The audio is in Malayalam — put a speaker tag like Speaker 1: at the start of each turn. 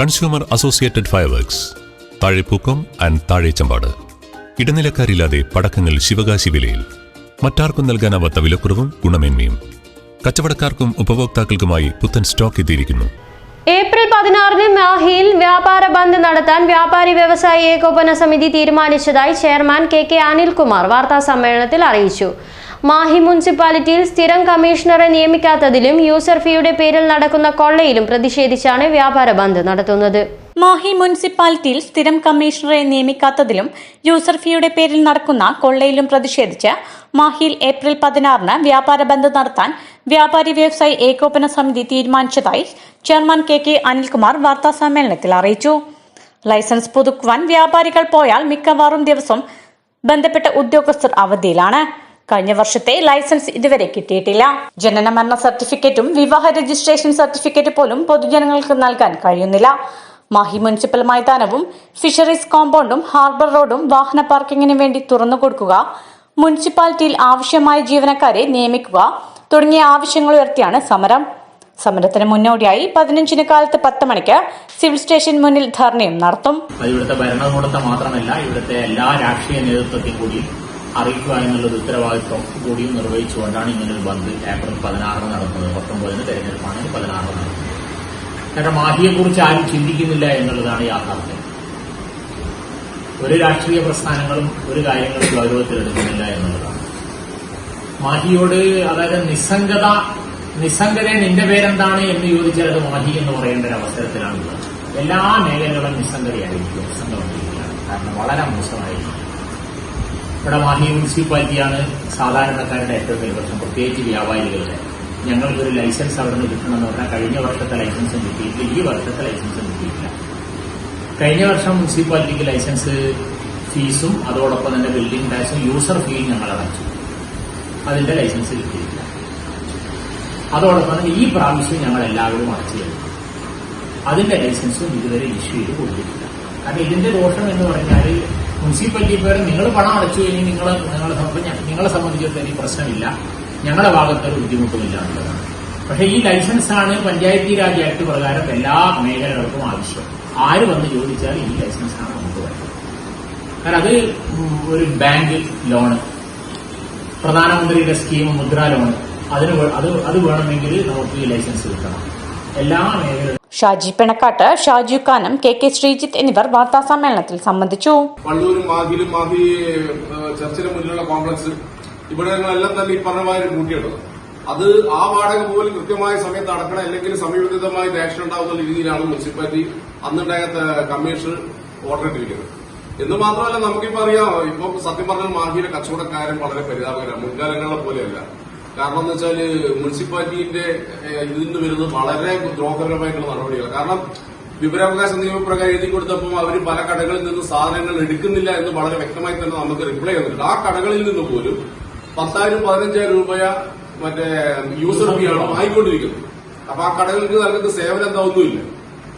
Speaker 1: Consumer associated fireworks Thazhepookkam and Thazhechambad ഇടനിലക്കാരില്ലാതെ പടക്കങ്ങൾ ശിവകാശി വിലയിൽ. മറ്റാർക്കും നൽകാനാവാത്ത വിലക്കുറവും ഗുണമേന്മയും. കച്ചവടക്കാർക്കും ഉപഭോക്താക്കൾക്കുമായി പുത്തൻ സ്റ്റോക്ക് എത്തിയിരിക്കുന്നു.
Speaker 2: ഏപ്രിൽ പതിനാറിന് മാഹിയിൽ വ്യാപാര ബന്ദ് നടത്താൻ വ്യാപാരി വ്യവസായി ഏകോപന സമിതി തീരുമാനിച്ചതായി ചെയർമാൻ കെ കെ അനിൽകുമാർ വാർത്താ സമ്മേളനത്തിൽ അറിയിച്ചു. മാഹി മുനിസിപ്പാലിറ്റിയിൽ സ്ഥിരം കമ്മീഷണറെ നിയമിക്കാത്തതിലും യൂസർ ഫീയുടെ പേരിൽ നടക്കുന്ന കൊള്ളയിലും പ്രതിഷേധിച്ചാണ് വ്യാപാര ബന്ദ് നടത്തുന്നത്.
Speaker 3: മാഹി മുനിസിപ്പാലിറ്റിയിൽ സ്ഥിരം കമ്മീഷണറെ നിയമിക്കാത്തതിലും യൂസർ ഫീയുടെ പേരിൽ നടക്കുന്ന കൊള്ളയിലും പ്രതിഷേധിച്ച് മാഹിയിൽ ഏപ്രിൽ പതിനാറിന് വ്യാപാര ബന്ദ് നടത്താൻ വ്യാപാരി വ്യവസായി ഏകോപന സമിതി തീരുമാനിച്ചതായി ചെയർമാൻ കെ കെ അനിൽകുമാർ വാർത്താ സമ്മേളനത്തിൽ അറിയിച്ചു. ലൈസൻസ് പുതുക്കുവാൻ വ്യാപാരികൾ പോയാൽ മിക്കവാറും ദിവസം ബന്ധപ്പെട്ട ഉദ്യോഗസ്ഥർ അവധിയിലാണ്. കഴിഞ്ഞ വർഷത്തെ ലൈസൻസ് ഇതുവരെ കിട്ടിയിട്ടില്ല. ജനന മരണ സർട്ടിഫിക്കറ്റും വിവാഹ രജിസ്ട്രേഷൻ സർട്ടിഫിക്കറ്റ് പോലും പൊതുജനങ്ങൾക്ക് നൽകാൻ കഴിയുന്നില്ല. മാഹി മുനിസിപ്പൽ മൈതാനവും ഫിഷറീസ് കോമ്പൗണ്ടും ഹാർബർ റോഡും വാഹന പാർക്കിങ്ങിന് വേണ്ടി തുറന്നു കൊടുക്കുക മുനിസിപ്പാലിറ്റിയിൽ ആവശ്യമായ ജീവനക്കാരെ നിയമിക്കുക തുടങ്ങിയ ആവശ്യങ്ങൾ ഉയർത്തിയാണ് സമരം. സമരത്തിന് മുന്നോടിയായി പതിനഞ്ചിന് കാലത്ത് പത്ത് മണിക്ക് സിവിൽ സ്റ്റേഷൻ മുന്നിൽ ധർണയും നടത്തും.
Speaker 4: ഇവിടുത്തെ ഭരണകൂടത്തെ മാത്രമല്ല ഇവിടുത്തെ എല്ലാ രാഷ്ട്രീയ നേതൃത്വത്തെയും കൂടി അറിയിക്കുക എന്നുള്ള ഉത്തരവാദിത്വം കൂടിയും നിർവഹിച്ചുകൊണ്ടാണ് ഇങ്ങനൊരു ബന്ദ് ഏപ്രിൽ പതിനാറിന് നടക്കുന്നത്. പത്തൊമ്പതിന് തെരഞ്ഞെടുപ്പാണ് പതിനാറിന് നടക്കുന്നത്. കാരണം മാഹിയെക്കുറിച്ച് ആരും ചിന്തിക്കുന്നില്ല എന്നുള്ളതാണ് യാഥാർത്ഥ്യം. ഒരു രാഷ്ട്രീയ പ്രസ്ഥാനങ്ങളും ഒരു കാര്യങ്ങളും ഗൗരവത്തിലെടുക്കുന്നില്ല എന്നുള്ളതാണ്. മാഹിയോട് അതായത് നിസ്സംഗത നിസ്സംഗത നിന്റെ പേരെന്താണ് എന്ന് ചോദിച്ചാൽ അത് മാഹി എന്ന് പറയേണ്ട ഒരു അവസരത്തിലാണുള്ളത്. എല്ലാ മേഖലകളും നിസ്സംഗതയായിരിക്കും നിസ്സംഗമായിരിക്കുകയാണ്. കാരണം വളരെ മോശമായിരിക്കും. ഇവിടെ മാഹി മുനിസിപ്പാലിറ്റിയാണ് സാധാരണക്കാരുടെ ഏറ്റവും വലിയ പ്രശ്നം. പ്രത്യേകിച്ച് വ്യാപാരികളുടെ. ഞങ്ങൾക്കൊരു ലൈസൻസ് അവിടെ നിന്ന് കിട്ടണമെന്ന് പറഞ്ഞാൽ കഴിഞ്ഞ വർഷത്തെ ലൈസൻസും കിട്ടിയിട്ടില്ല. ഈ വർഷത്തെ ലൈസൻസും കിട്ടിയിട്ടില്ല. കഴിഞ്ഞ വർഷം മുനിസിപ്പാലിറ്റിക്ക് ലൈസൻസ് ഫീസും അതോടൊപ്പം തന്നെ ബിൽഡിംഗ് ടാക്സും യൂസർ ഫീയും ഞങ്ങൾ അടച്ചു. അതിന്റെ ലൈസൻസ് കിട്ടിയിട്ടില്ല. അതോടൊപ്പം തന്നെ ഈ പ്രാവശ്യം ഞങ്ങൾ എല്ലാവരും അടച്ചു കഴിഞ്ഞു. അതിന്റെ ലൈസൻസും ഇതുവരെ ഇഷ്യൂ ചെയ്ത് കൊടുത്തിട്ടില്ല കാരണം ഇതിന്റെ ദോഷം എന്ന് പറഞ്ഞാൽ മുനിസിപ്പാലിറ്റി പേര് നിങ്ങൾ പണം അടച്ചു കഴിഞ്ഞാൽ നിങ്ങൾ നിങ്ങളെ നിങ്ങളെ സംബന്ധിച്ചിടത്തോളം ഈ പ്രശ്നമില്ല. ഞങ്ങളുടെ ഭാഗത്തൊരു ബുദ്ധിമുട്ടുമില്ല എന്നുള്ളതാണ്. പക്ഷേ ഈ ലൈസൻസ് ആണ് പഞ്ചായത്തി രാജ് ആക്ട് പ്രകാരം എല്ലാ മേഖലകൾക്കും ആവശ്യം. ആര് വന്ന് ചോദിച്ചാൽ ഈ ആണ് നമുക്ക് വേണ്ടത്. കാരണം അത് ഒരു ബാങ്ക് ലോണ് പ്രധാനമന്ത്രിയുടെ സ്കീം മുദ്ര ലോൺ അതിന് അത് അത് വേണമെങ്കിൽ നമുക്ക് ഈ ലൈസൻസ് കിട്ടണം. എല്ലാ മേഖലകളും
Speaker 3: ഷാജി പിണക്കാട്ട് ഷാജു കാനം കെ കെ ശ്രീജിത്ത് എന്നിവർ വാർത്താ സമ്മേളനത്തിൽ സംബന്ധിച്ചു.
Speaker 5: വള്ളൂരും മാഹിയിലും മാഹി ഏഹ്, ചർച്ചിന് മുന്നിലുള്ള കോംപ്ലക്സ് ഇവിടങ്ങളെല്ലാം തന്നെ ഈ പറഞ്ഞ മാതിരി കൂട്ടിയിട്ടത്. അത് ആ വാടക പോലും കൃത്യമായ സമയത്ത് അടക്കണം അല്ലെങ്കിൽ സമയബന്ധിതമായി ആക്ഷൻ ഉണ്ടാകുന്ന രീതിയിലാണ് മുനിസിപ്പാലിറ്റി അന്നുണ്ടായ കമ്മീഷൻ ഓർഡർ ഇട്ടിരിക്കുന്നത്. എന്ന് മാത്രമല്ല നമുക്കിപ്പോ അറിയാം ഇപ്പം സത്യം പറഞ്ഞാൽ മാഹിയിലെ കച്ചവടക്കാരൻ വളരെ പരിതാപകരമാണ് മുൻകാലങ്ങളെ പോലെയല്ല. കാരണം എന്ന് വെച്ചാൽ മുനിസിപ്പാലിറ്റിന്റെ ഇതിൽ നിന്ന് വരുന്നത് വളരെ ദ്രോഹകരമായിട്ടുള്ള നടപടികൾ കാരണം വിവരാവകാശ നിയമപ്രകാരം എഴുതി കൊടുത്തപ്പോൾ അവർ പല കടകളിൽ നിന്ന് സാധനങ്ങൾ എടുക്കുന്നില്ല എന്ന് വളരെ വ്യക്തമായി തന്നെ നമുക്ക് റിപ്ലൈ തന്നിട്ടുണ്ട് ആ കടകളിൽ നിന്ന് പോലും പത്തായിരം പതിനഞ്ചായിരം രൂപ മറ്റേ യൂസർ ഫീ ആണ് വാങ്ങിക്കൊണ്ടിരിക്കുന്നത്. അപ്പൊ ആ കടകൾക്ക് നൽകുന്ന സേവനം എന്താ ഒന്നുമില്ല.